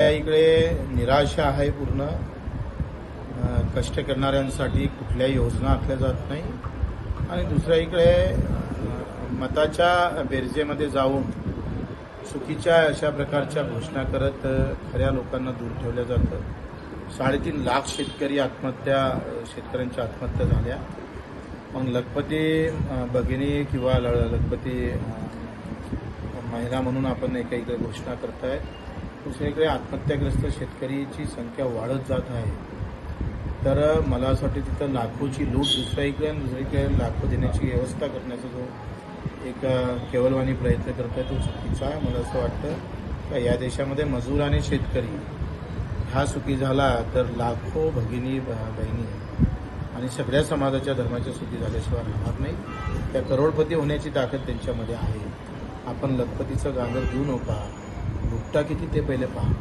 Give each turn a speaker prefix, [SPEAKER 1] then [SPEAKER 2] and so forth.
[SPEAKER 1] आपल्या इकडे निराशा आहे पूर्ण. कष्ट करणाऱ्यांसाठी कुठल्याही योजना आखल्या जात नाही. आणि दुसऱ्या इकडे मताच्या बेरजेमध्ये जाऊन चुकीच्या अशा प्रकारच्या घोषणा करत खऱ्या लोकांना दूर ठेवलं जातं. साडेतीन लाख शेतकरी आत्महत्या शेतकऱ्यांच्या आत्महत्या झाल्या. मग लखपती भगिनी किंवा ल- लखपती महिला म्हणून आपण एका इकडे घोषणा करतायत. दुसरीकडे आत्महत्याग्रस्त शेतकरीची संख्या वाढत जात आहे. तर मला असं वाटतं तिथं लाखोची लूट दुसऱ्या इकडे दुसरीकडे लाखो देण्याची व्यवस्था करण्याचा जो एक केवलवाणी प्रयत्न करतोय तो चुकीचा आहे. मला असं वाटतं का या देशामध्ये मजूर आणि शेतकरी हा सुखी झाला तर लाखो भगिनी बहिणी आणि सगळ्या समाजाच्या धर्माच्या सुखी झाल्याशिवाय राहणार नाही. त्या करोडपती होण्याची ताकद त्यांच्यामध्ये आहे. आपण लखपतीचं गांगर देऊ नका. भुकटा किती ते पहिले पहा.